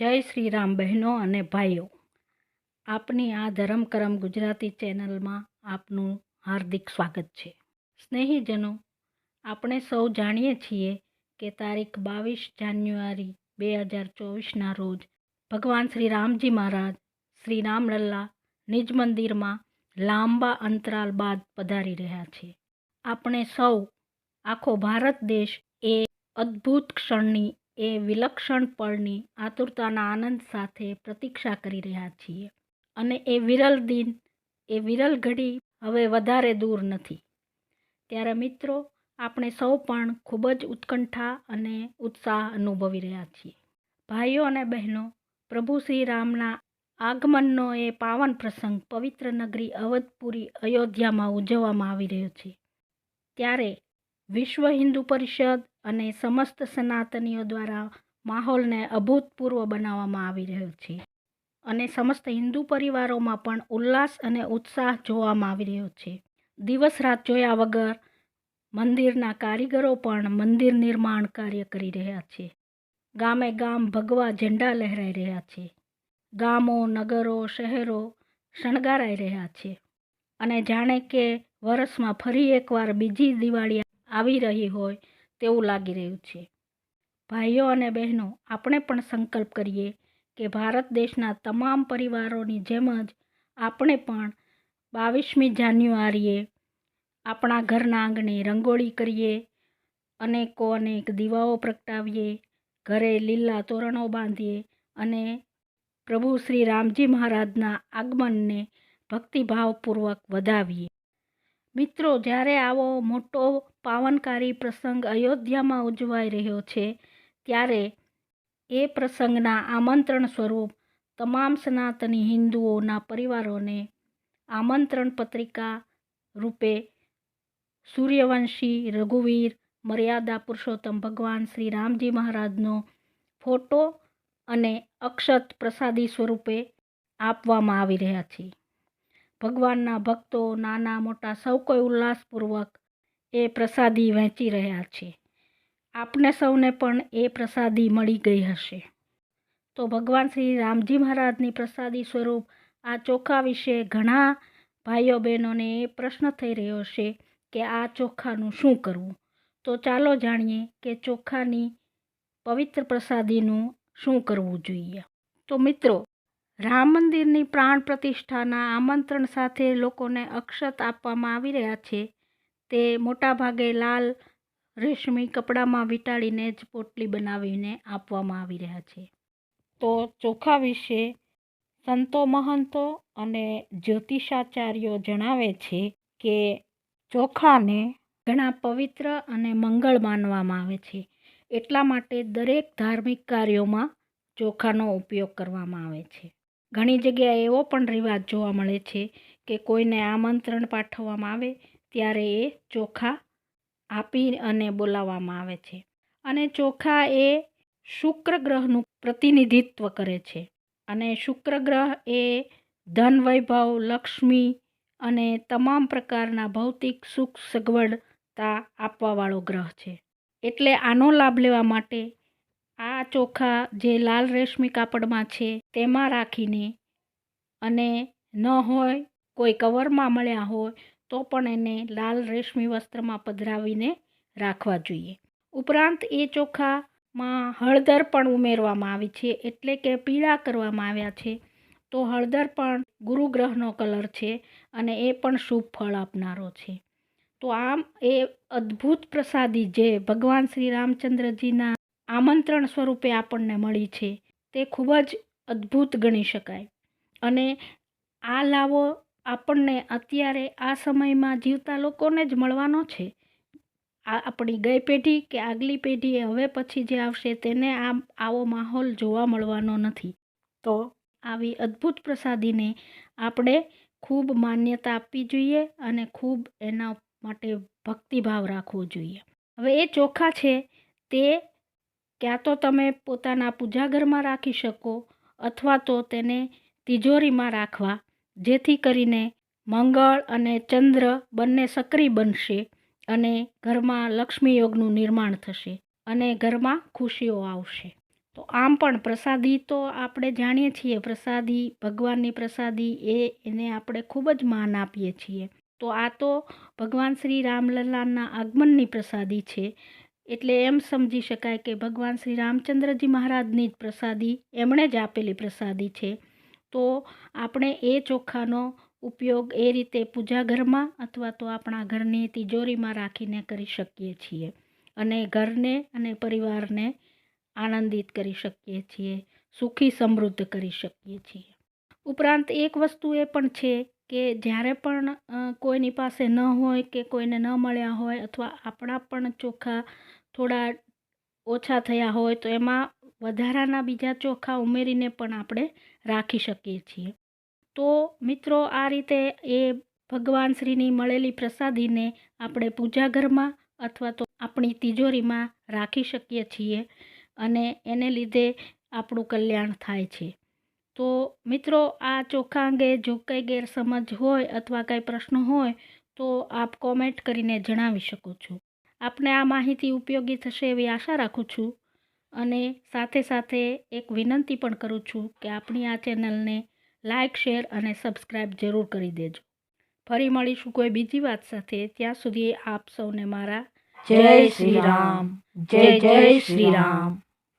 જય શ્રી રામ બહેનો અને ભાઈઓ. આપની આ ધરમ કરમ ગુજરાતી ચેનલમાં આપનું હાર્દિક સ્વાગત છે. સ્નેહીજનો, આપણે સૌ જાણીએ છીએ કે તારીખ બાવીસ જાન્યુઆરી બે હજાર ચોવીસના રોજ ભગવાન શ્રી રામજી મહારાજ શ્રી રામલલ્લા નિજ મંદિરમાં લાંબા અંતરાલ બાદ પધારી રહ્યા છે. આપણે સૌ, આખો ભારત દેશ એ અદ્ભુત ક્ષણની એ વિલક્ષણ પળની આતુરતાના આનંદ સાથે પ્રતીક્ષા કરી રહ્યા છીએ. અને એ વિરલ દિન, એ વિરલ ઘડી હવે વધારે દૂર નથી. ત્યારે મિત્રો, આપણે સૌ પણ ખૂબ જ ઉત્કંઠા અને ઉત્સાહ અનુભવી રહ્યા છીએ. ભાઈઓ અને બહેનો, પ્રભુ શ્રી રામના આગમનનો એ પાવન પ્રસંગ પવિત્ર નગરી અવધપુરી અયોધ્યામાં ઉજવવામાં આવી રહ્યો છે. ત્યારે વિશ્વ હિન્દુ પરિષદ અને સમસ્ત સનાતનીઓ દ્વારા માહોલને અભૂતપૂર્વ બનાવવામાં આવી રહ્યો છે. અને સમસ્ત હિન્દુ પરિવારોમાં પણ ઉલ્લાસ અને ઉત્સાહ જોવામાં આવી રહ્યો છે. દિવસ રાત જોયા વગર મંદિરના કારીગરો પણ મંદિર નિર્માણ કાર્ય કરી રહ્યા છે. ગામે ગામ ભગવા ઝંડા લહેરાઈ રહ્યા છે. ગામો, નગરો, શહેરો શણગારાઈ રહ્યા છે. અને જાણે કે વર્ષમાં ફરી એકવાર બીજી દિવાળી આવી રહી હોય તેવું લાગી રહ્યું છે. ભાઈઓ અને બહેનો, આપણે પણ સંકલ્પ કરીએ કે ભારત દેશના તમામ પરિવારોની જેમ જ આપણે પણ બાવીસમી જાન્યુઆરીએ આપણા ઘરના આંગણે રંગોળી કરીએ અનેકો અનેક દીવાઓ પ્રગટાવીએ, ઘરે લીલા તોરણો બાંધીએ અને પ્રભુ શ્રી રામજી મહારાજના આગમનને ભક્તિભાવપૂર્વક વધાવીએ. મિત્રો, જ્યારે આવો મોટો પાવનકારી પ્રસંગ અયોધ્યામાં ઉજવાઈ રહ્યો છે, ત્યારે એ પ્રસંગના આમંત્રણ સ્વરૂપ તમામ સનાતની હિન્દુઓના પરિવારોને આમંત્રણ પત્રિકા રૂપે સૂર્યવંશી રઘુવીર મર્યાદા પુરુષોત્તમ ભગવાન શ્રી રામજી મહારાજનો ફોટો અને અક્ષત પ્રસાદી સ્વરૂપે આપવામાં આવી રહ્યા છે. ભગવાનના ભક્તો નાના મોટા સૌ કોઈ ઉલ્લાસપૂર્વક એ પ્રસાદી વહેંચી રહ્યા છે. આપને સૌને પણ એ પ્રસાદી મળી ગઈ હશે. તો ભગવાન શ્રી રામજી મહારાજની પ્રસાદી સ્વરૂપ આ ચોખા વિશે ઘણા ભાઈઓ બહેનોને એ પ્રશ્ન થઈ રહ્યો છે કે આ ચોખાનું શું કરવું? તો ચાલો જાણીએ કે ચોખાની પવિત્ર પ્રસાદીનું શું કરવું જોઈએ. તો મિત્રો, રામ મંદિરની પ્રાણ પ્રતિષ્ઠાના આમંત્રણ સાથે લોકોને અક્ષત આપવામાં આવી રહ્યા છે તે મોટાભાગે લાલ રેશમી કપડામાં વીંટાળીને જ પોટલી બનાવીને આપવામાં આવી રહ્યા છે. તો ચોખા વિશે સંતો મહંતો અને જ્યોતિષાચાર્યો જણાવે છે કે ચોખાને ઘણા પવિત્ર અને મંગળ માનવામાં આવે છે. એટલા માટે દરેક ધાર્મિક કાર્યોમાં ચોખાનો ઉપયોગ કરવામાં આવે છે. ઘણી જગ્યાએ એવો પણ રિવાજ જોવા મળે છે કે કોઈને આમંત્રણ પાઠવવામાં આવે ત્યારે એ ચોખા આપી અને બોલાવવામાં આવે છે. અને ચોખા એ શુક્ર ગ્રહનું પ્રતિનિધિત્વ કરે છે. અને શુક્ર ગ્રહ એ ધન વૈભવ, લક્ષ્મી અને તમામ પ્રકારના ભૌતિક સુખ સગવડતા આપવાવાળો ગ્રહ છે. એટલે આનો લાભ લેવા માટે આ ચોખા જે લાલ રેશમી કાપડમાં છે તેમાં રાખીને અને ન હોય, કોઈ કવરમાં મળ્યા હોય તો પણ એને લાલ રેશમી વસ્ત્રમાં પધરાવીને રાખવા જોઈએ. ઉપરાંત એ ચોખામાં હળદર પણ ઉમેરવામાં આવી છે, એટલે કે પીળા કરવામાં આવ્યા છે. તો હળદર પણ ગુરુગ્રહનો કલર છે અને એ પણ શુભ ફળ આપનારો છે. તો આમ એ અદ્ભુત પ્રસાદી જે ભગવાન શ્રી રામચંદ્રજીના આમંત્રણ સ્વરૂપે આપણને મળી છે, તે ખૂબ જ અદ્ભુત ગણી શકાય. અને આ લાવો આપણને અત્યારે આ સમયમાં જીવતા લોકોને જ મળવાનો છે. આ આપણી ગઈ પેઢી કે આગલી પેઢી હવે પછી જે આવશે તેને આ આવો માહોલ જોવા મળવાનો નથી. તો આવી અદ્ભુત પ્રસાદીને આપણે ખૂબ માન્યતા આપવી જોઈએ અને ખૂબ એના માટે ભક્તિભાવ રાખવો જોઈએ. હવે એ ચોખા છે તે ક્યાં તો તમે પોતાના પૂજાઘરમાં રાખી શકો અથવા તો તેને તિજોરીમાં રાખવા. જેથી કરીને મંગળ અને ચંદ્ર બંને સક્રિય બનશે અને ઘરમાં લક્ષ્મી યોગનું નિર્માણ થશે અને ઘરમાં ખુશીઓ આવશે. તો આમ પણ પ્રસાદી તો આપણે જાણીએ છીએ, પ્રસાદી, ભગવાનની પ્રસાદી એ એને આપણે ખૂબ જ માન આપીએ છીએ. તો આ તો ભગવાન શ્રી રામલલ્લાના આગમનની પ્રસાદી છે. એટલે એમ સમજી શકાય કે ભગવાન શ્રી રામચંદ્રજી મહારાજની જ પ્રસાદી એમણે જ આપેલી પ્રસાદી છે. તો આપણે એ ચોખાનો ઉપયોગ એ રીતે પૂજા ઘરમાં અથવા તો આપણા ઘરની તિજોરીમાં રાખીને કરી શકીએ છીએ. અને ઘરને અને પરિવારને આનંદિત કરી શકીએ છીએ, સુખી સમૃદ્ધ કરી શકીએ છીએ. ઉપરાંત એક વસ્તુ એ પણ છે કે જ્યારે પણ કોઈની પાસે ન હોય કે કોઈને ન મળ્યા હોય અથવા આપણા પણ ચોખા થોડા ઓછા થયા હોય તો એમાં વધારાના બીજા ચોખા ઉમેરીને પણ આપણે રાખી શકીએ છીએ. તો મિત્રો, આ રીતે એ ભગવાન શ્રીની મળેલી પ્રસાદીને આપણે પૂજા ઘરમાં અથવા તો આપણી તિજોરીમાં રાખી શકીએ છીએ અને એને લીધે આપણું કલ્યાણ થાય છે. તો મિત્રો, આ ચોખા અંગે જો કંઈ ગેરસમજ હોય અથવા કંઈ પ્રશ્ન હોય, તો આપ કોમેન્ટ કરીને જણાવી શકો છો. આપને આ માહિતી ઉપયોગી થશે એવી આશા રાખું છું. અને સાથે સાથે એક વિનંતી પણ કરું છું કે આપણી આ ચેનલને લાઇક શેર અને સબસ્ક્રાઈબ જરૂર કરી દેજો. ફરી મળીશું કોઈ બીજી વાત સાથે. ત્યાં સુધી આપ સૌને મારા જય શ્રી રામ. જય જય શ્રી રામ.